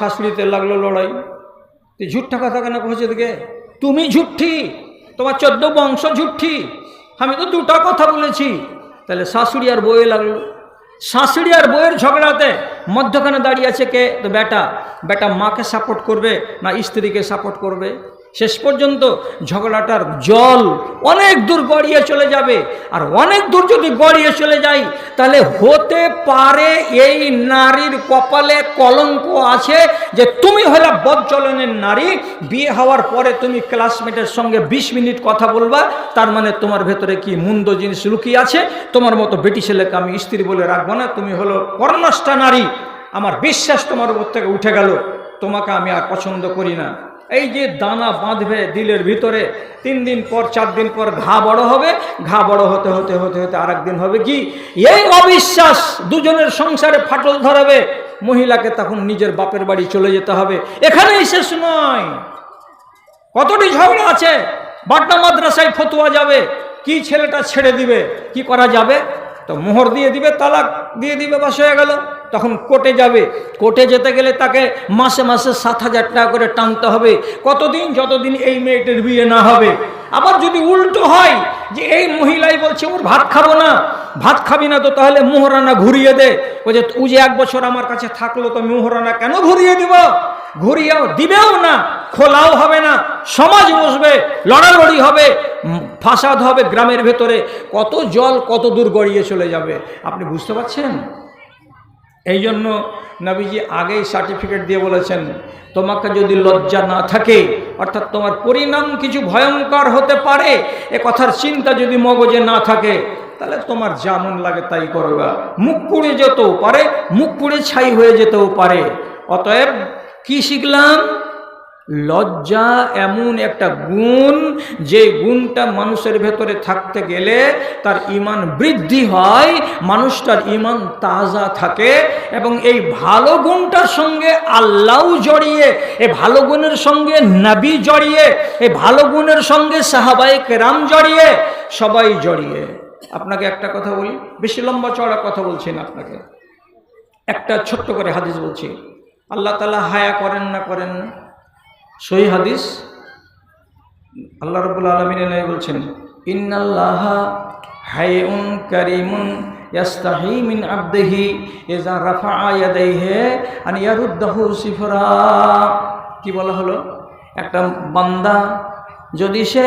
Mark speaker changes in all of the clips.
Speaker 1: শাশুড়িতে লাগল লড়াই। ঝুট্টা কথা কেন কহেছে দিকে তুমি ঝুঠি তোমার চোদ্দ বংশ ঝুঠি আমি তো দুটা কথা বলেছি। তাহলে শাশুড়ি আর বইয়ে লাগল। শাশুড়ি আর বইয়ের ঝগড়াতে মধ্যখানে দাঁড়িয়ে আছে কে? তো বেটা। বেটা মাকে সাপোর্ট করবে না স্ত্রীকে সাপোর্ট করবে? শেষ পর্যন্ত ঝগড়াটার জল অনেক দূর গড়িয়ে চলে যাবে। আর অনেক দূর যদি গড়িয়ে চলে যায় তাহলে হতে পারে এই নারীর কপালে কলঙ্ক আছে যে তুমি হলে বদচলনের নারী, বিয়ে হওয়ার পরে তুমি ক্লাসমেটের সঙ্গে ২০ মিনিট কথা বলবা, তার মানে তোমার ভেতরে কি মুন্দ জিনিস লুকিয়ে আছে? তোমার মতো বেটি ছেলেকে আমি স্ত্রী বলে রাখব না, তুমি হলো কর্ণষ্টা নারী। আমার বিশ্বাস তোমার উপর থেকে উঠে গেল। তোমাকে আমি আর পছন্দ করি না। এই যে দানা বাঁধবে দিলের ভিতরে, তিন দিন পর, চার দিন পর ঘা বড় হবে, ঘা বড় হতে হতে হতে হতে আর দিন হবে কি? এই অবিশ্বাস দুজনের সংসারে ফাটল ধরাবে, মহিলাকে তখন নিজের বাপের বাড়ি চলে যেতে হবে। এখানেই শেষ নয়। কতটি ঝগড়া আছে বাটনা মাদ্রাসায় ফতুয়া যাবে, কি ছেলেটা ছেড়ে দিবে, কি করা যাবে? তো মোহর দিয়ে দিবে, তালাক দিয়ে দিবে, বাস হয়ে গেল। তখন কোর্টে যাবে। কোর্টে যেতে গেলে তাকে মাসে মাসে সাত হাজার টাকা করে টানতে হবে। কতদিন? যতদিন এই মেয়েটির বিয়ে না হবে। আবার যদি উল্টো হয় যে এই মহিলাই বলছে, ওর ভাত খাব না। ভাত খাবি না তো তাহলে মোহরানা ঘুরিয়ে দে। ও যে ও যে এক বছর আমার কাছে থাকল তো মোহরানা কেন ঘুরিয়ে দিব? ঘুরিয়েও দিবেও না, খোলাও হবে না। সমাজ বসবে, লড়ালড়ি হবে ফাসাদ হবে গ্রামের ভেতরে। কত জল, কত দূর গড়িয়ে চলে যাবে। আপনি বুঝতে পারছেন? এই জন্য নবীজি আগেই সার্টিফিকেট দিয়ে বলেছেন, তোমাকে যদি লজ্জা না থাকে, অর্থাৎ তোমার পরিণাম কিছু ভয়ঙ্কর হতে পারে, এ কথার চিন্তা যদি মগজে না থাকে, তাহলে তোমার যেমন লাগে তাই করবা। মুখ পুড়ে যেতেও পারে, মুখ পুড়ে ছাই হয়ে যেতেও পারে। অতএব কি শিখলাম? লজ্জা এমন একটা গুণ, যে গুণটা মানুষের ভেতরে থাকতে গেলে তার ইমান বৃদ্ধি হয়, মানুষটার ইমান তাজা থাকে এবং এই ভালো গুণটার সঙ্গে আল্লাহ জড়িয়ে, এ ভালো গুণের সঙ্গে নাবি জড়িয়ে, এ ভালো গুণের সঙ্গে সাহাবাই কেরাম জড়িয়ে, সবাই জড়িয়ে। আপনাকে একটা কথা বলি, বেশি লম্বা চড়া কথা বলছি না আপনাকে। একটা ছোট্ট করে হাদিস বলছি, আল্লাহ তালা হায়া করেন না করেন না সহি হাদিস, আল্লাহ রবুল আলমিন বলছেন, ইন্নাল্লাহ হায়ুন করিমুন ইয়াস্তাহি মিন আবদিহি ইজা রাফা ইয়াদাইহি আন ইয়ারুদ্দাহু সিফরা। কি বলা হলো? একটা বান্দা যদি সে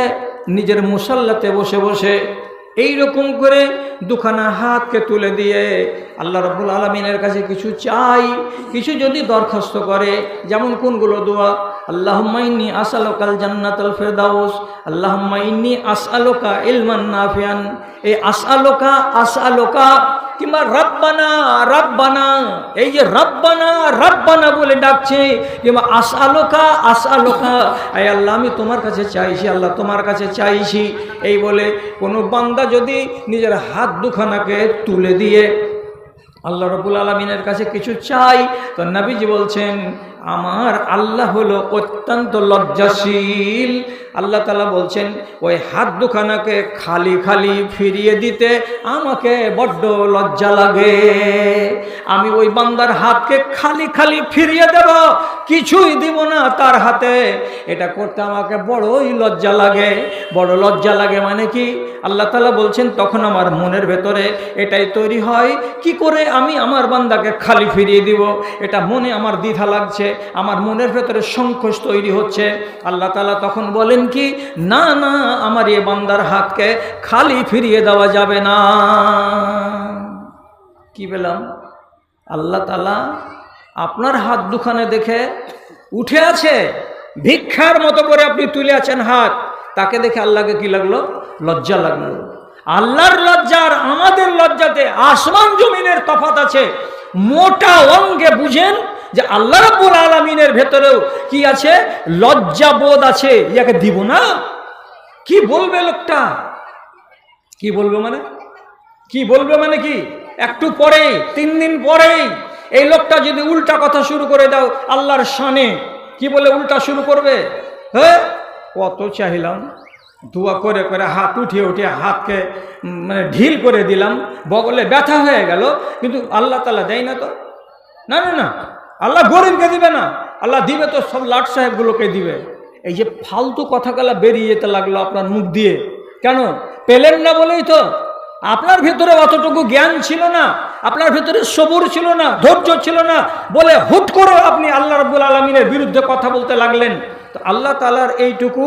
Speaker 1: নিজের মুসাল্লাতে বসে বসে এই রকম করে দুখানা হাতকে তুলে দিয়ে আল্লাহ রব্বুল আলমিনের কাছে কিছু চাই, কিছু যদি দরখাস্ত করে, যেমন কোনগুলো দোয়া? আল্লাহমাইনি আসালোকাল জান্নাতাল ফেরদাউস আল্লাহমাইনি আসালোকা ইলমান নাফিয়ান। এই আসালোকা আসআলোকা কিংবা রব্বানা রব্বানা, এই যে রব্বানা রব্বানা বলে ডাকছে, কিংবা আশালোকা আসআলোকা এই আল্লাহ, আমি তোমার কাছে চাইছি, আল্লাহ তোমার কাছে চাইছি। এই বলে কোনো বান্দা যদি নিজের হাত দুখানাকে তুলে দিয়ে আল্লাহ রবুল আলমিনের কাছে কিছু চাই, তো নবীজি বলছেন আমার আল্লাহ হলো অত্যন্ত লজ্জাশীল। আল্লাহ তালা বলছেন, ওই হাত দুখানাকে খালি খালি ফিরিয়ে দিতে আমাকে বড্ড লজ্জা লাগে। আমি ওই বান্দার হাতকে খালি খালি ফিরিয়ে দেব, কিছুই দিব না তার হাতে। এটা করতে আমাকে বড়ই লজ্জা লাগে। বড় লজ্জা লাগে মানে কি? আল্লাহ তালা বলছেন, তখন আমার মনের ভেতরে এটাই তৈরি হয়। কি করে আমি আমার বান্দাকে খালি ফিরিয়ে দিব? এটা মনে আমার দ্বিধা লাগছে। আমার মনের ভেতরে সংকোচ তৈরি হচ্ছে। আল্লাহ তালা তখন বলেন কি, না না, আমার এ বান্দার হাতকে খালি ফিরিয়ে দেওয়া যাবে না। কি পেলাম? আল্লাহ তালা আপনার হাত দুখানে দেখে উঠে আছে, ভিক্ষার মতো করে আপনি তুলে আছেন হাত। তাকে দেখে আল্লাহকে কি লাগল? লজ্জা লাগল। আল্লাহর লজ্জার আমাদের লজ্জাতে আসমান জমিনের তফাত আছে। মোটা অঙ্গে বুঝেন যে আল্লাহ রব্বুল আলমিনের ভেতরেও কি আছে? লজ্জাবোধ আছে। ইয়াকে দিব না? কি বলবে লোকটা? কি বলবে মানে? কি বলবে মানে কি? একটু পরেই, তিন দিন পরেই এই লোকটা যদি উল্টা কথা শুরু করে দাও, আল্লাহর শানে, কি বলে উল্টা শুরু করবে? হ্যাঁ? কত চাইলাম। ধোয়া করে করে হাত উঠিয়ে উঠিয়ে হাতকে মানে ঢিল করে দিলাম। বগলে ব্যথা হয়ে গেল। কিন্তু আল্লাহ তালা দেয় না তো? না না না। আল্লাহ গরিবকে দিবে না। আল্লাহ দিবে তো সব লাট সাহেবগুলোকে দিবে। এই যে ফালতু কথাগুলা বেরিয়ে যেতে লাগল আপনার মুখ দিয়ে। কেন? পেলেন না বলেই তো। আপনার ভেতরে অতটুকু জ্ঞান ছিল না, আপনার ভেতরে সবুর ছিল না, ধৈর্য ছিল না বলে হুট করে আপনি আল্লাহ রবুল আলমিনের বিরুদ্ধে কথা বলতে লাগলেন। তো আল্লাহ তালার এইটুকু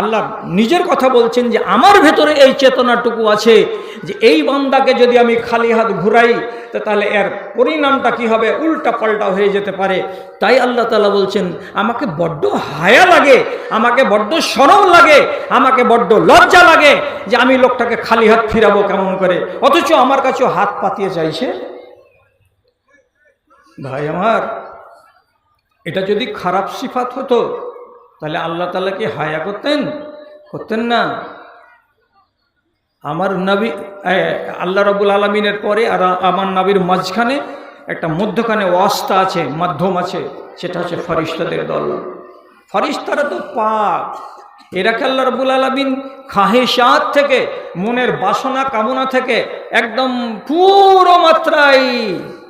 Speaker 1: আল্লাহ নিজের কথা বলছেন যে আমার ভেতরে এই চেতনাটুকু আছে যে এই বান্দাকে যদি আমি খালি হাত ঘুরাই তাহলে এর পরিণামটা কি হবে? উল্টা পাল্টা হয়ে যেতে পারে। তাই আল্লাহ তালা বলছেন, আমাকে বড্ড হায়া লাগে, আমাকে বড্ড সরম লাগে, আমাকে বড্ড লজ্জা লাগে যে আমি লোকটাকে খালি হাত ফিরাবো কেমন করে। অথচ আমার কাছেও হাত পাতিয়ে চাইছে। ভাই আমার, এটা যদি খারাপ সিফাত হতো তাহলে আল্লাহ তালা কি হায়া করতেন? করতেন না। আমার নবী আল্লাহ রবুল আলমিনের পরে আর আমার নবীর মাঝখানে একটা মধ্যখানে ওয়াস্তা আছে, মাধ্যম আছে, সেটা হচ্ছে ফরিস্তাদের দল। ফরিস্তারা তো পাক। এরাকে আল্লাহ রবুল আলমিন খাহেসাত থেকে, মনের বাসনা কামনা থেকে একদম পুরো মাত্রায়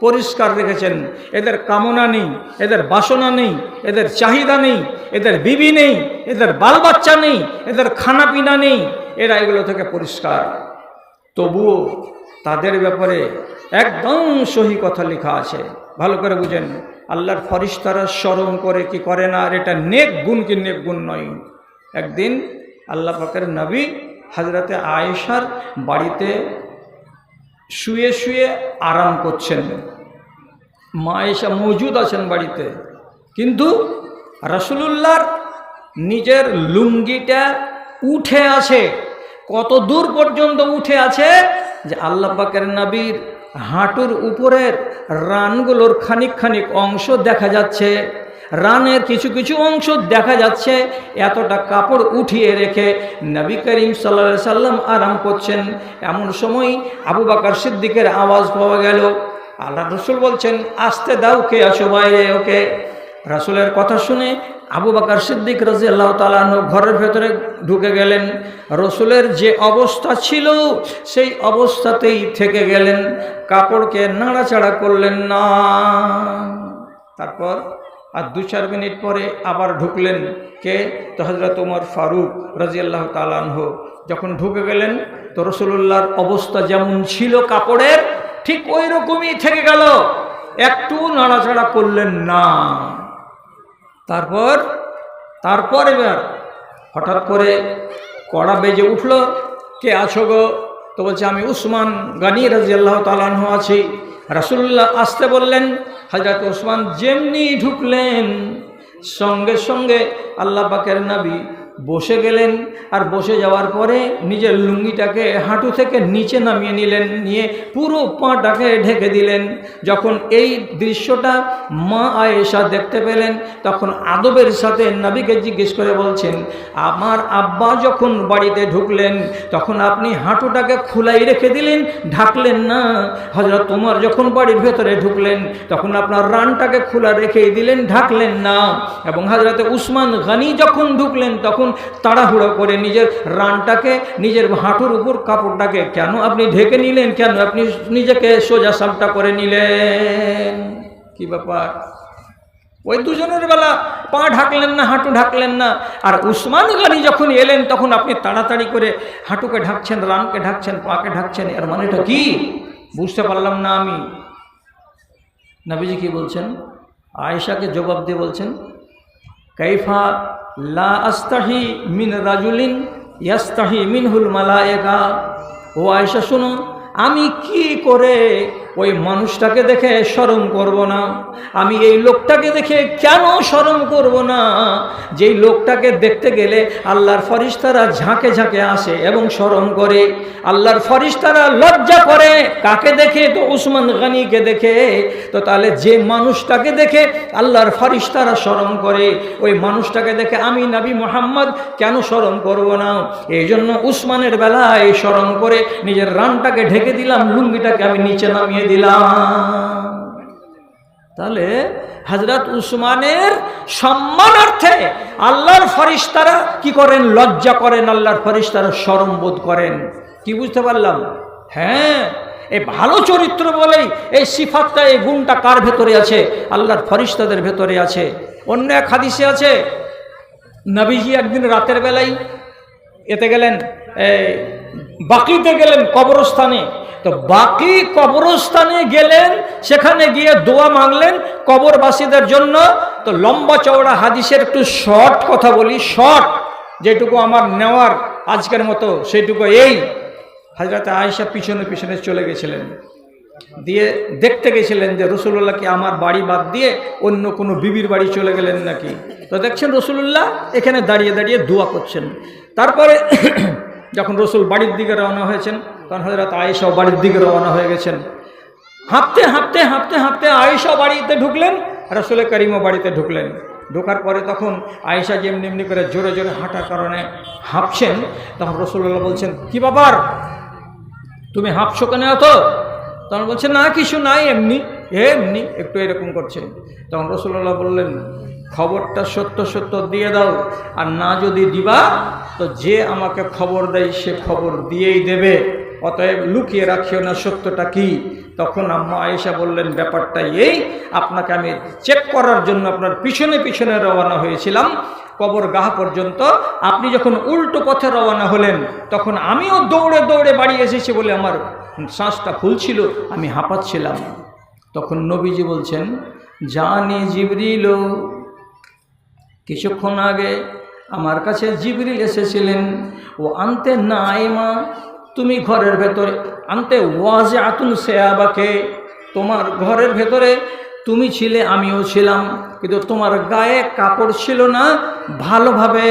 Speaker 1: পরিষ্কার রেখেছেন। এদের কামনা নেই, এদের বাসনা নেই, এদের চাহিদা নেই, এদের বিবি নেই, এদের বাল বাচ্চা নেই, এদের খানা পিনা নেই, এরা এগুলো থেকে পরিষ্কার। তবুও তাদের ব্যাপারে একদম সহি কথা লেখা আছে। ভালো করে বুঝেন, আল্লাহর ফরিস্তারা স্মরণ করে কি করে না, আর এটা নেক গুণ কি নেক গুণ নয়। একদিন আল্লাহ পাকের নবী হাজরাতে আয়েশার বাড়িতে শুয়ে শুয়ে আরাম করছেন। মা আয়েশা মজুদ আছেন বাড়িতে। কিন্তু রসুলুল্লাহর নিজের লুঙ্গিটা উঠে আছে কত দূর পর্যন্ত উঠে আছে যে আল্লাহ পাকের নবীর হাঁটুর উপরের রানগুলোর খানিক খানিক অংশ দেখা যাচ্ছে। রানের কিছু কিছু অংশ দেখা যাচ্ছে, এতটা কাপড় উঠিয়ে রেখে নবী করিম সাল্লা সাল্লাম আরাম করছেন। এমন সময় আবু বাকার সিদ্দিকের আওয়াজ পাওয়া গেল। আল্লাহ রসুল বলছেন, আসতে দাও, কে আছো বাইরে ওকে? রাসুলের কথা শুনে আবু বাকার সিদ্দিক রাজি আল্লাহ তালাহ ঘরের ভেতরে ঢুকে গেলেন। রসুলের যে অবস্থা ছিল, সেই অবস্থাতেই থেকে গেলেন। কাপড়কে নাড়াচাড়া করলেন না। তারপর আর দু চার মিনিট পরে আবার ঢুকলেন কে? তো হজরত উমর ফারুক রাজি আল্লাহ তালাহ যখন ঢুকে গেলেন, তো রসুল্লাহর অবস্থা যেমন ছিল কাপড়ের, ঠিক ওই রকমই থেকে গেল। একটু নাড়াচাড়া করলেন না। তারপর তারপর এবার হঠাৎ করে কড়া বেজে উঠল, কে আছো গো? তো বলছে, আমি উসমান গানি রাজি আল্লাহ তালাহ আছি। রাসুল্লাহ আসতে বললেন হাজরত ওসমান যেমনি ঢুকলেন সঙ্গে সঙ্গে আল্লাহ পাকের নাবি বসে গেলেন আর বসে যাওয়ার পরে নিজের লুঙ্গিটাকে হাঁটু থেকে নিচে নামিয়ে নিলেন, নিয়ে পুরো পাটাকে ঢেকে দিলেন। যখন এই দৃশ্যটা মা আয়েশা দেখতে পেলেন, তখন আদবের সাথে নাবিকে জিজ্ঞেস করে বলছেন, আমার আব্বা যখন বাড়িতে ঢুকলেন, তখন আপনি হাঁটুটাকে খোলাই রেখে দিলেন, ঢাকলেন না? হজরত তোমার যখন বাড়ির ভেতরে ঢুকলেন, তখন আপনার রানটাকে খোলা রেখেই দিলেন, ঢাকলেন না। এবং হাজরতে উসমান গানি যখন ঢুকলেন, তখন তাড়াহুড়ো করে নিজের রানটাকে, নিজের হাঁটুর উপর কাপড়টাকে, কেন আপনি ঢেকে নিলেন? কেন আপনি নিজেকে সোজা সাপটা করে নিলেন? কি ব্যাপার? ওই দুজনের বেলা পা ঢাকলেন না, হাঁটু ঢাকলেন না। আর উসমান গানি যখন এলেন, তখন আপনি তাড়াতাড়ি করে হাঁটুকে ঢাকছেন, রানকে ঢাকছেন, পাকে ঢাকছেন। এর মানেটা কি? বুঝতে পারলাম না আমি। নবীজি কি বলছেন? আয়েশাকে জবাব দিয়ে বলছেন, কাইফা লা মিন রাজুলিন ইয়াস্তাহি মিনহুল মালায়েকা। ও আয়সা শুনুন আমি কি করে ওই মানুষটাকে দেখে শরম করব না। আমি এই লোকটাকে দেখে কেন শরম করব না? যেই লোকটাকে দেখতে গেলে আল্লাহর ফরিস্তারা ঝাঁকে ঝাঁকে আসে এবং শরম করে। আল্লাহর ফরিস্তারা লজ্জা করে। কাকে দেখে? তো উসমান গানিকে দেখে। তো তাহলে যে মানুষটাকে দেখে আল্লাহর ফরিস্তারা শরম করে, ওই মানুষটাকে দেখে আমি নবী মোহাম্মদ কেন শরম করব না? এই জন্য উসমানের বেলায় শরম করে নিজের রানটাকে ঢেকে দিলাম, লুঙ্গিটাকে আমি নিচে নামিয়ে দিলাম। তাহলে হজরত উসমানের সম্মানার্থে আল্লাহর ফরিস্তারা কি করেন? লজ্জা করেন, আল্লাহর ফরিস্তারা শরম বোধ করেন। কি বুঝতে পারলাম? হ্যাঁ এ ভালো চরিত্র বলেই এই সিফাতটা, এই গুণটা কার ভেতরে আছে? আল্লাহর ফরিস্তাদের ভেতরে আছে। অন্য এক হাদিসে আছে, নবীজি একদিন রাতের বেলায় এতে গেলেন বাকিতে গেলেন কবরস্থানে। তো বাকি কবরস্থানে গেলেন, সেখানে গিয়ে দোয়া মাংলেন কবরবাসীদের জন্য। তো লম্বা চওড়া হাদিসের একটু শর্ট কথা বলি, শর্ট। যেটুকু আমার নেওয়ার আজকের মতো, সেটুকু এই। হাজরাতে আয়েশা পিছনে পিছনে চলে গেছিলেন। দিয়ে দেখতে গেছিলেন যে রসুল্লাহ কি আমার বাড়ি বাদ দিয়ে অন্য কোনো বিবির বাড়ি চলে গেলেন নাকি? তো দেখছেন রসুল্লাহ এখানে দাঁড়িয়ে দাঁড়িয়ে দোয়া করছেন। তারপরে যখন রসুল বাড়ির দিকে রওনা হয়েছেন, তখন হজরত আয়েশাও বাড়ির দিকে রওনা হয়ে গেছেন। হাঁপতে হাঁপতে হাঁপতে হাঁপতে আয়েশা বাড়িতে ঢুকলেন, রসুল করিমও বাড়িতে ঢুকলেন। ঢোকার পরে তখন আয়েশা যেমনি এমনি করে জোরে জোরে হাঁটার কারণে হাঁপছেন, তখন রসুল্লাহ বলছেন, কি বাবার তুমি হাঁপছো কেন এত? তখন বলছে না, কিছু নাই, এমনি এমনি, একটু এরকম করছে। তখন রসুল্লাহ বললেন, খবরটা সত্য সত্য, দিয়ে দাও। আর না যদি দিবা তো যে আমাকে খবর দেয়, সে খবর দিয়েই দেবে। অতএব লুকিয়ে রাখিও না, সত্যটা কি? তখন আম্মা আয়েশা বললেন, ব্যাপারটা এই, আপনাকে আমি চেক করার জন্য আপনার পিছনে পিছনে রওনা হয়েছিলাম। কবর গাহ পর্যন্ত আপনি যখন উল্টো পথে রওনা হলেন, তখন আমিও দৌড়ে দৌড়ে বাড়ি এসেছি বলে আমার শ্বাসটা ফুলছিল, আমি হাঁপাচ্ছিলাম। তখন নবীজি বলছেন, জানি জিবরিল কিছুক্ষণ আগে আমার কাছে জিবরিল এসেছিলেন। ও আনতে না নাইমা, তুমি ঘরের ভেতরে আনতে ওয়াজে আতুন সেয়াবাকে, তোমার ঘরের ভেতরে তুমি ছিলে, আমিও ছিলাম। কিন্তু তোমার গায়ে কাপড় ছিল না। ভালোভাবে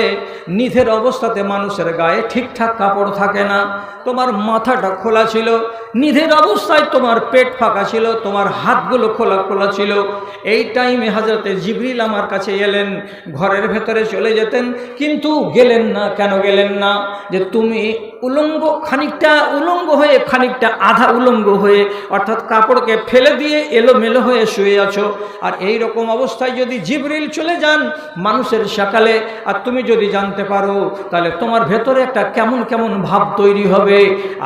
Speaker 1: নিধের অবস্থাতে মানুষের গায়ে ঠিকঠাক কাপড় থাকে না। তোমার মাথাটা খোলা ছিল নিধের অবস্থায় তোমার পেট ফাঁকা ছিল, তোমার হাতগুলো খোলা খোলা ছিল। এই টাইমে হাজরতে জিবরিল আমার কাছে এলেন, ঘরের ভেতরে চলে যেতেন, কিন্তু গেলেন না, কেন গেলেন না? যে তুমি উলঙ্গ, খানিকটা উলঙ্গ হয়ে, খানিকটা আধা উলঙ্গ হয়ে, অর্থাৎ কাপড়কে ফেলে দিয়ে এলোমেলো হয়ে শুয়ে আছো। আর এই রকম অবস্থায় যদি জিবরিল চলে যান মানুষের সকালে, আর তুমি যদি জানতে পারো, তাহলে তোমার ভেতরে একটা কেমন কেমন ভাব তৈরি হবে।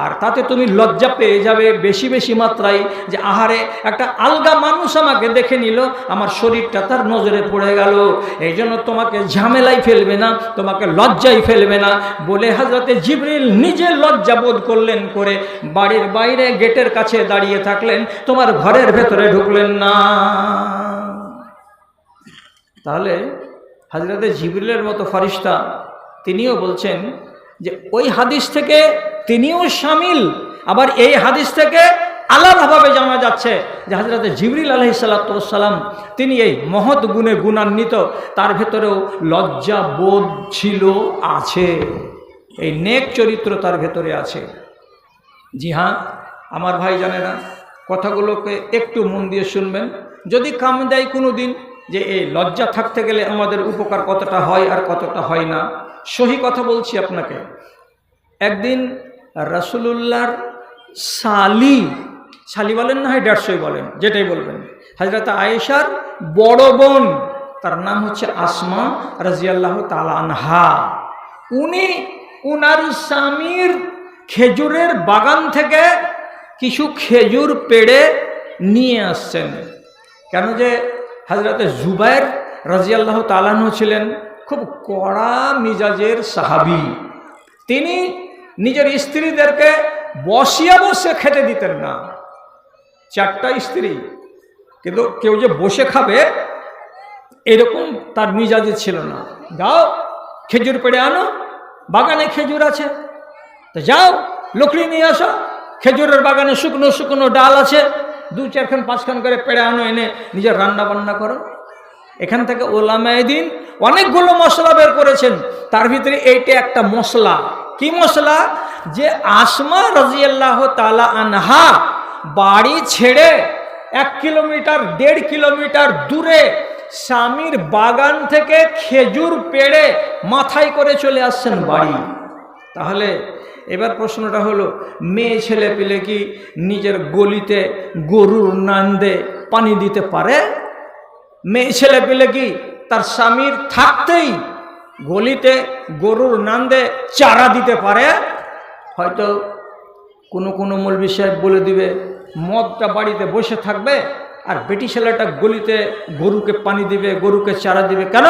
Speaker 1: আর তাতে তুমি লজ্জা পেয়ে যাবে বেশি বেশি মাত্রায় যে, আহারে, একটা আলগা মানুষ আমাকে দেখে নিল, আমার শরীরটা তার নজরে পড়ে গেল। এই জন্য তোমাকে ঝামেলাই ফেলবে না, তোমাকে লজ্জাই ফেলবে না। বলে হাজরতে জিবরিল নিজে লজ্জা বোধ করলেন করে বাড়ির বাইরে গেটের কাছে দাঁড়িয়ে থাকলেন, তোমার ঘরের ভেতরে ঢুকলেন না। তাহলে হাজরতে জিবরিলের মতো ফারিস্তা তিনিও বলছেন যে ওই হাদিস থেকে তিনিও সামিল আবার এই হাদিস থেকে আলাদাভাবে জানা যাচ্ছে যে হাজরতে জিবরিল আলহি সাল্লাম তিনি এই মহৎ গুণে গুণান্বিত, তার ভেতরেও লজ্জা বোধ ছিল, আছে। এই নেক চরিত্র তার ভেতরে আছে। জি হ্যাঁ আমার ভাই জানে না, কথাগুলোকে একটু মন দিয়ে শুনবেন। যদি কাম দেয় কোনো দিন যে এই লজ্জা থাকতে গেলে আমাদের উপকার কতটা হয় আর কতটা হয় না। সহি কথা বলছি আপনাকে। একদিন রাসুলুল্লাহর সালি শালি বলেন না হয় দেড়শোই বলেন, যেটাই বলবেন। হাজরত আয়েশার বড় বোন, তার নাম হচ্ছে আসমা রাজিয়াল্লাহ তালানহা উনি উনার স্বামীর খেজুরের বাগান থেকে কিছু খেজুর পেড়ে নিয়ে আসছেন। কেন যে হাজরতে জুবাইর রাজিয়াল্লাহ তালানহ ছিলেন খুব কড়া মিজাজের সাহাবি। তিনি নিজের স্ত্রীদেরকে বসিয়া বসে খেতে দিতেন না। চারটা স্ত্রী, কিন্তু কেউ যে বসে খাবে, এরকম তার মিজাজে ছিল না। যাও, খেজুর পেড়ে আনো, বাগানে খেজুর আছে। তো যাও, লকড়ি নিয়ে আসো, খেজুরের বাগানে শুকনো শুকনো ডাল আছে। দু চারখান, পাঁচখান করে পেড়ে আনো, এনে নিজের রান্না বান্না করো। এখান থেকে ওলামায় দিন অনেকগুলো মশলা বের করেছেন। তার ভিতরে এইটা একটা মশলা। কি মশলা? যে আসমা রাজিয়াল্লাহ তালা আনহা বাড়ি ছেড়ে এক কিলোমিটার, দেড় কিলোমিটার দূরে স্বামীর বাগান থেকে খেজুর পেড়ে মাথায় করে চলে আসছেন বাড়ি। তাহলে এবার প্রশ্নটা হলো, মেয়ে ছেলে পেলে কি নিজের গলিতে গরুর নান্দে পানি দিতে পারে? মেয়ে ছেলে পেলে কি তার স্বামীর থাকতেই গলিতে গরুর নান্দে চারা দিতে পারে? হয়তো কোনো কোনো মৌলবি সাহেব বলে দিবে, মদটা বাড়িতে বসে থাকবে আর বেটি ছেলেটা গলিতে গরুকে পানি দিবে, গরুকে চারা দিবে। কেন?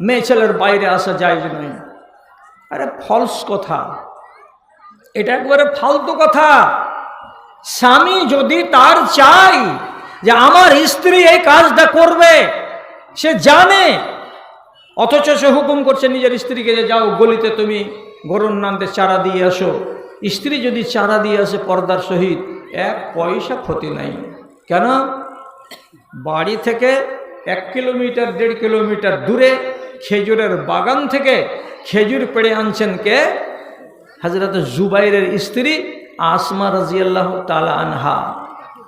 Speaker 1: মেয়ে ছেলের বাইরে আসা যায় নয় আরে ফলস কথা। এটা একবারে ফালতু কথা। স্বামী যদি তার চাই যে আমার স্ত্রী এই কাজটা করবে, সে জানে। অথচ সে হুকুম করছে নিজের স্ত্রীকে যে যাও গলিতে তুমি গরুর নামতে চারা দিয়ে আসো। স্ত্রী যদি চারা দিয়ে আসে পর্দার সহিত, এক পয়সা ক্ষতি নাই। কেন? বাড়ি থেকে এক কিলোমিটার, দেড় কিলোমিটার দূরে খেজুরের বাগান থেকে খেজুর পেড়ে আনছেন কে? হাজরত জুবাইরের স্ত্রী আসমা রাজিয়াল্লাহ তালা আনহা।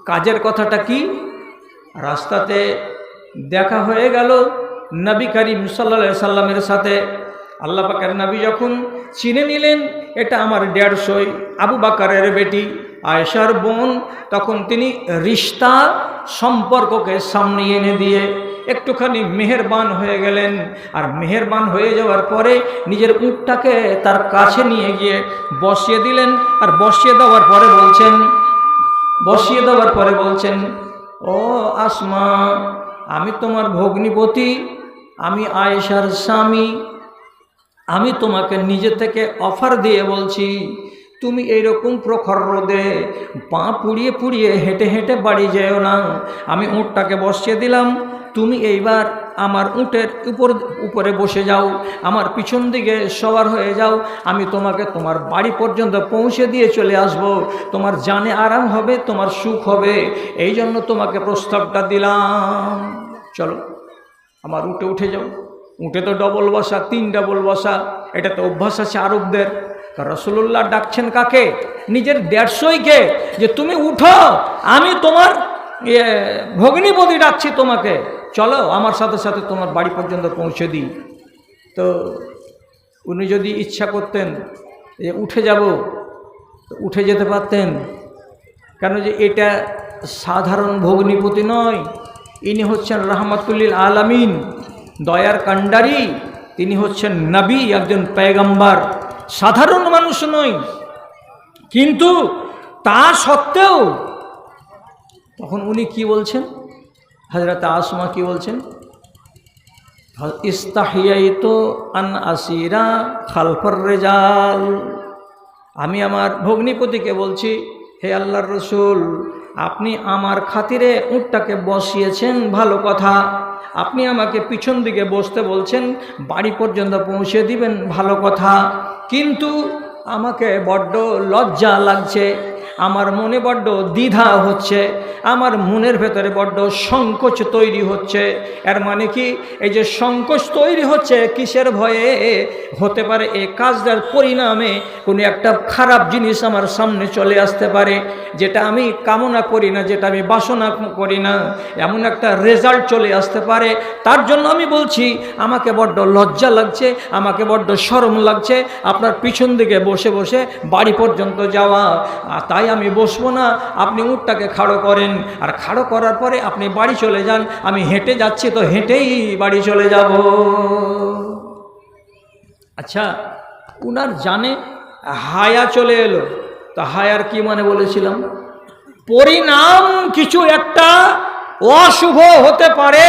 Speaker 1: কাজের কথাটা কি? রাস্তাতে দেখা হয়ে গেল নবী করিম সাল্লা সাল্লামের সাথে। আল্লাহ পাকের নবী যখন চিনে নিলেন, এটা আমার দেড়শোই আবু বাকারের বেটি আয়েশার বোন, তখন তিনি রিস্তা সম্পর্ককে সামনে এনে দিয়ে একটুখানি মেহেরবান হয়ে গেলেন। আর মেহেরবান হয়ে যাওয়ার পরে নিজের উটটাকে তার কাছে নিয়ে গিয়ে বসিয়ে দিলেন। আর বসিয়ে দেওয়ার পরে বলছেন, বসিয়ে দেওয়ার পরে বলছেন, ও আসমা, আমি তোমার ভগ্নিপতি, আমি আয়েশার স্বামী, আমি তোমাকে নিজে থেকে অফার দিয়ে বলছি, তুমি এইরকম প্রখর রোদে পা পুড়িয়ে পুড়িয়ে হেঁটে হেঁটে বাড়ি যেও না। আমি উঁটটাকে বসিয়ে দিলাম তুমি এইবার আমার উঁটের উপর, উপরে বসে যাও, আমার পিছন দিকে সবার হয়ে যাও, আমি তোমাকে তোমার বাড়ি পর্যন্ত পৌঁছে দিয়ে চলে আসব। তোমার জানে আরাম হবে, তোমার সুখ হবে এই জন্য তোমাকে প্রস্তাবটা দিলাম। চলো, আমার উঠে উঠে যাও। উঠে তো ডবল বসা, তিন ডবল বসা, এটা তো অভ্যাস আছে আরবদের। রসুল্লাহ ডাকছেন কাকে? নিজের দেড়শোইকে, যে তুমি উঠো, আমি তোমার ইয়ে ভগ্নিপতি ডাকছি তোমাকে। চলো, আমার সাথে সাথে তোমার বাড়ি পর্যন্ত পৌঁছে দিই। তো উনি যদি ইচ্ছা করতেন যে উঠে যাব উঠে যেতে পারতেন। কেন যে এটা সাধারণ ভগ্নিপতি নয়, ইনি হচ্ছেন রহমতুল্লিল আলামিন, দয়ার কাণ্ডারি, তিনি হচ্ছেন নবী, একজন পেগম্বার সাধারণ মানুষ নয় কিন্তু তা সত্ত্বেও, তখন উনি কি বলছেন? হাজরত আসমা কি বলছেন? ইস্তাহিয়াইতো আন আসিরা খালফর রেজাল। আমি আমার ভগ্নিপতিকে বলছি, হে আল্লাহর রসুল, আপনি আমার খাতিরে উঁটটাকে বসিয়েছেন, ভালো কথা। আপনি আমাকে পিছন দিকে বসতে বলছেন, বাড়ি পর্যন্ত পৌঁছে দিবেন, ভালো কথা। কিন্তু আমাকে বড্ড লজ্জা লাগছে। আমার মনে বড্ড দ্বিধা হচ্ছে, আমার মনের ভেতরে বড্ড সংকোচ তৈরি হচ্ছে। এর মানে কি? এই যে সংকোচ তৈরি হচ্ছে কিসের ভয়ে? হতে পারে এই কাজটার পরিণামে কোনো একটা খারাপ জিনিস আমার সামনে চলে আসতে পারে, যেটা আমি কামনা করি না, যেটা আমি বাসনা করি না, এমন একটা রেজাল্ট চলে আসতে পারে। তার জন্য আমি বলছি, আমাকে বড্ড লজ্জা লাগছে, আমাকে বড্ড সরম লাগছে, আপনার পিছন দিকে বসে বসে বাড়ি পর্যন্ত যাওয়া। তাই আমি বসবো না, আপনি উঠটাকে খাড়ো করেন। আর খাড়ো করার পরে আপনি বাড়ি চলে যান, আমি হেঁটে যাচ্ছি, তো হেঁটেই বাড়ি চলে যাব। আচ্ছা উনার জানে হায়া চলে এলো। তা হায়ার কি মানে বলেছিলাম? পরিণাম কিছু একটা অশুভ হতে পারে,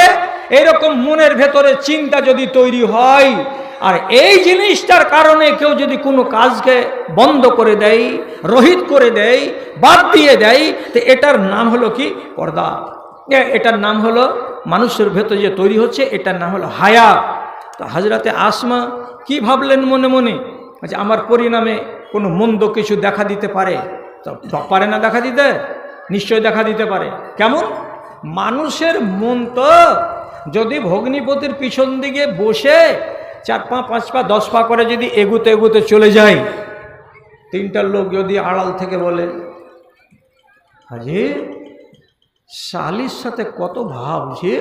Speaker 1: এরকম মনের ভেতরে চিন্তা যদি তৈরি হয় আর এই জিনিসটার কারণে কেউ যদি কোনো কাজকে বন্ধ করে দেয়, রহিত করে দেয়, বাদ দিয়ে দেয়, তো এটার নাম হলো কি? পর্দা। এটার নাম হলো মানুষের ভেতরে যে তৈরি হচ্ছে, এটার নাম হলো হায়া। তো হাজরাতে আসমা কি ভাবলেন মনে মনে? যে আমার পরিণামে কোনো মন্দ কিছু দেখা দিতে পারে? তো পারে না দেখা দিতে? নিশ্চয় দেখা দিতে পারে। কেমন? মানুষের মন তো যদি ভগ্নিপতির পিছন দিকে বসে চার পা, পাঁচ পা, দশ পা করে যদি এগুতে এগুতে চলে যায় তিনটার লোক যদি আড়াল থেকে বলে, হাজি, শালির সাথে কত ভাব যে?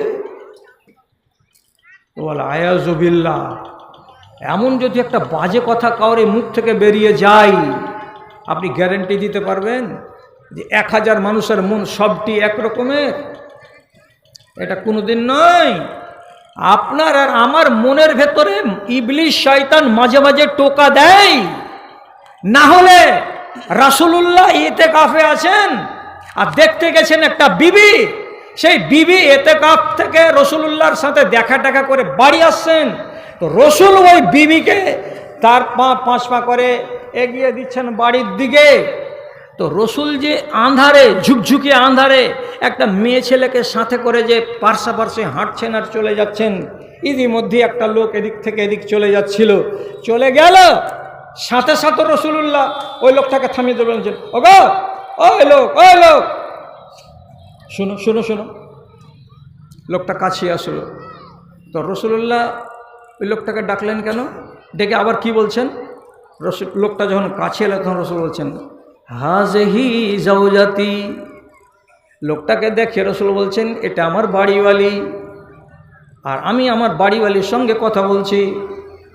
Speaker 1: বলে আয়াজবিল্লা এমন যদি একটা বাজে কথা কাউরে মুখ থেকে বেরিয়ে যায়, আপনি গ্যারেন্টি দিতে পারবেন যে এক হাজার মানুষের মন সবটি একরকমের? এটা কোনো দিন নয়। আপনার আর আমার মনের ভেতরে ইবলিশ শয়তান মাঝে মাঝে টোকা দেয়। না হলে রাসুলুল্লাহ এতে কাফে আছেন আর দেখতে গেছেন একটা বিবি। সেই বিবি এতে কাপ থেকে রসুলুল্লাহর সাথে দেখা টাকা করে বাড়ি আসছেন। তো রসুল ওই বিবিকে তার পাঁচ পা করে এগিয়ে দিচ্ছেন বাড়ির দিকে। তো রসুল যে আন্ধারে, ঝুকঝুকে আন্ধারে একটা মেয়ে ছেলেকে সাথে করে যে পার্শ্বা পার্শ্বে হাঁটছেন আর চলে যাচ্ছেন, ইতিমধ্যে একটা লোক এদিক থেকে এদিক চলে যাচ্ছিল। চলে গেল। সাথে সাথে রসুল্লাহ ওই লোকটাকে থামিয়ে দেবেন ও ওই লোক ওই লোক! শুনো শুনো শুনো। লোকটা কাছে আসলো। তো রসুল্লাহ ওই লোকটাকে ডাকলেন কেন? ডেকে আবার কি বলছেন? রসুল, লোকটা যখন কাছে এলো তখন রসুল বলছেন হাজহি জাউজাতি। লোকটাকে দেখে রসুল বলছেন, এটা আমার বাড়িওয়ালি। আর আমি আমার বাড়িওয়ালির সঙ্গে কথা বলছি।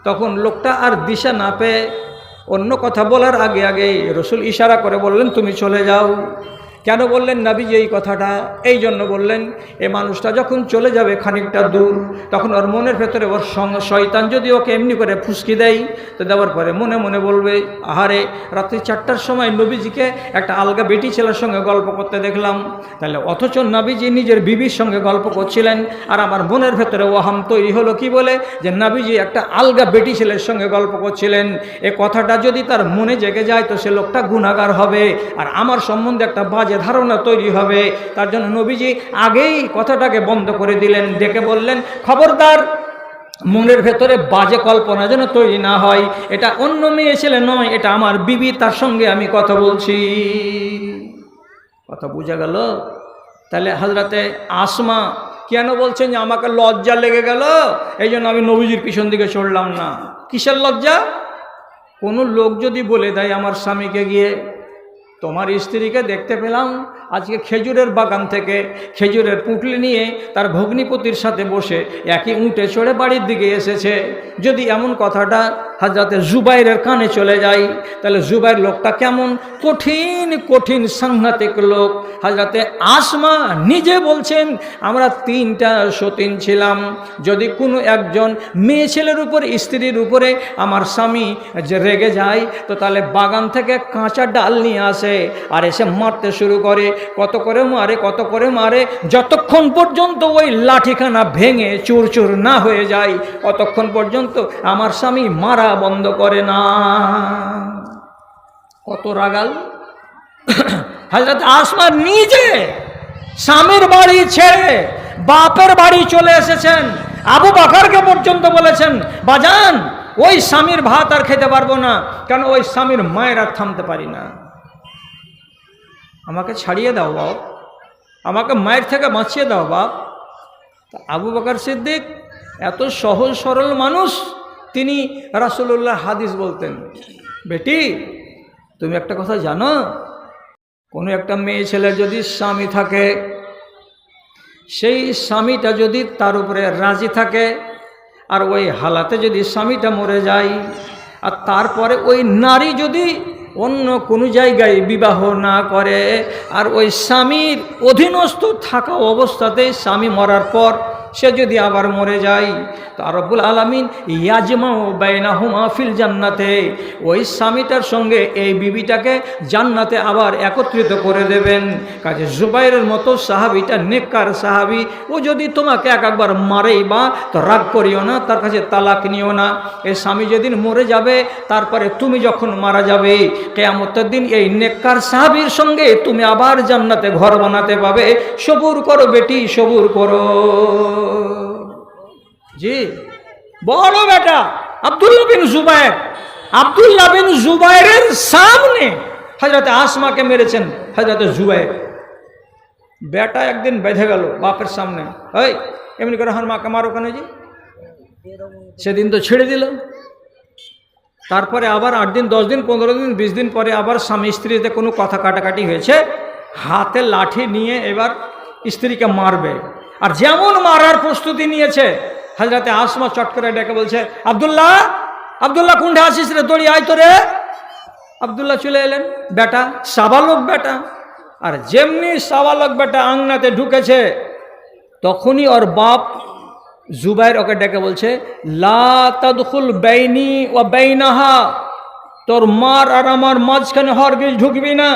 Speaker 1: তখন লোকটা আর দিশা না পেয়ে অন্য কথা বলার আগে আগে রসুল ইশারা করে বললেন, তুমি চলে যাও। কেন বললেন নাবিজি এই কথাটা? এই জন্য বললেন, এ মানুষটা যখন চলে যাবে খানিকটা দূর, তখন ওর মনের ভেতরে ওর সঙ্গে শয়তান যদি ওকে এমনি করে ফুসকি দেয়, তো দেওয়ার পরে মনে মনে বলবে, আহারে, রাত্রি চারটার সময় নবীজিকে একটা আলগা বেটি ছেলের সঙ্গে গল্প করতে দেখলাম। তাহলে অথচ নাবিজি নিজের বিবির সঙ্গে গল্প করছিলেন, আর আমার মনের ভেতরে ওহাম তৈরি হলো কি বলে? যে নাবিজি একটা আলগা বেটি ছেলের সঙ্গে গল্প করছিলেন। এ কথাটা যদি তার মনে জেগে যায়, তো সে লোকটা গুণাগার হবে। আর আমার সম্বন্ধে একটা বাজে ধারণা তৈরি হবে, তার জন্য নবীজি আগেই কথাটাকে বন্ধ করে দিলেন, ডেকে বললেন, খবরদার, মনের ভেতরে বাজে কল্পনা যেন তৈরি না হয়। এটা অন্য মেয়ে ছেলে নয়, এটা আমার বিবি, তার সঙ্গে আমি কথা বলছি। কথা বোঝা গেল? তাহলে হাজরাতে আসমা কেন বলছেন যে আমাকে লজ্জা লেগে গেল? এই জন্য আমি নবীজির পিছন দিকে চড়লাম না। কিসের লজ্জা? কোনো লোক যদি বলে দেয় আমার স্বামীকে গিয়ে তোমার স্ত্রীকে দেখতে পেলাম। আজকে খেজুরের বাগান থেকে খেজুরের পুঁটলি নিয়ে তার ভগ্নিপতির সাথে বসে একই উঁটে চড়ে বাড়ির দিকে এসেছে। যদি এমন কথাটা হাজরাতে জুবাইরের কানে চলে যায়, তাহলে জুবাইর লোকটা কেমন কঠিন কঠিন সাংঘাতিক লোক। হাজরাতে আসমা নিজে বলছেন, আমরা তিনটা সতীন ছিলাম। যদি কোনো একজন মেয়ে ছেলের উপর, স্ত্রীর উপরে আমার স্বামী যে রেগে যায়, তো তাহলে বাগান থেকে কাঁচা ডাল নিয়ে আসে। আর এসে মারতে শুরু করে। কত করে মারে, কত করে মারে। যতক্ষণ পর্যন্ত ওই লাঠিখানা ভেঙে চুর চুর না হয়ে যায়, ততক্ষণ পর্যন্ত আমার স্বামী মারা বন্ধ করে না। কত রাগাল। হাজরত আসমা নিজে স্বামীর বাড়ি ছেড়ে বাপের বাড়ি চলে এসেছেন। আবু বাকারকে পর্যন্ত বলেছেন, বাজান, ওই স্বামীর ভাত আর খেতে পারব না, কেন ওই স্বামীর মায়ের আর থামতে পারি না। আমাকে ছাড়িয়ে দাও বাপ। আমাকে মায়ের থেকে বাঁচিয়ে দাও বাপ। তা আবু বকর সিদ্দিক এত সহজ সরল মানুষ, তিনি রাসুল্লাহ হাদিস বলতেন, বেটি, তুমি একটা কথা জানো? কোনো একটা মেয়ে ছেলের যদি স্বামী থাকে, সেই স্বামীটা যদি তার উপরে রাজি থাকে, আর ওই হালাতে যদি স্বামীটা মরে যায়, আর তারপরে ওই নারী যদি অন্য কোনো জায়গায় বিবাহ না করে। আর ওই স্বামীর অধীনস্থ থাকা অবস্থাতেই স্বামী মরার পর সে যদি আবার মরে যায়, তো রব্বুল আলমিন ইয়াজমা ও বাইনাহুমা ফিল জান্নাতে, ওই স্বামীটার সঙ্গে এই বিবিটাকে জান্নাতে আবার একত্রিত করে দেবেন। কাজে জুবাইরের মতো সাহাবিটা নেককার সাহাবি, ও যদি তোমাকে এক একবার মারেই বা, তো রাগ করিও না, তার কাছে তালাক নিও না। এই স্বামী যেদিন মরে যাবে, তারপরে তুমি যখন মারা যাবে, কেয়ামতের দিন এই নেককার সাহাবির সঙ্গে তুমি আবার জান্নাতে ঘর বানাতে পাবে। সবুর করো বেটি, সবুর করো। জি। বড় বেটা, আব্দুল্লাহ বিন জুবাইর আব্দুল্লাহ বিন জুবাইরের সামনে হজরতে আসমাকে মেরেছেন হজরতে জুবাইর বেটা একদিন বেঁধে গেল বাপের সামনে। ওই এমনি করে হন মাকে মারো কেন জি? সেদিন তো ছেড়ে দিল। তারপরে আবার আট দিন, দশ দিন, পনেরো দিন, বিশ দিন পরে আবার স্বামী স্ত্রীতে কোনো কথা কাটাকাটি হয়েছে। হাতে লাঠি নিয়ে এবার স্ত্রীকে মারবে। আর যেমন মারার প্রস্তুতি নিয়েছে হাজরাতে আসমা চট করে ডেকে বলছে, আবদুল্লাহ আবদুল্লাহ কুণ্ঠে আসিস রে, দড়ি, আয় তো রে আবদুল্লাহ চলে এলেন, বেটা, সাবালক বেটা। আর যেমনি সাবালক বেটা আংনাতে ঢুকেছে, তখনই ওর বাপ জুবাইর ওকে ডেকে বলছে, লা তাদখুল বেইনি ও বেইনাহা, তোর মার আর আমার মাঝখানে হরগিজ ঢুকবি না।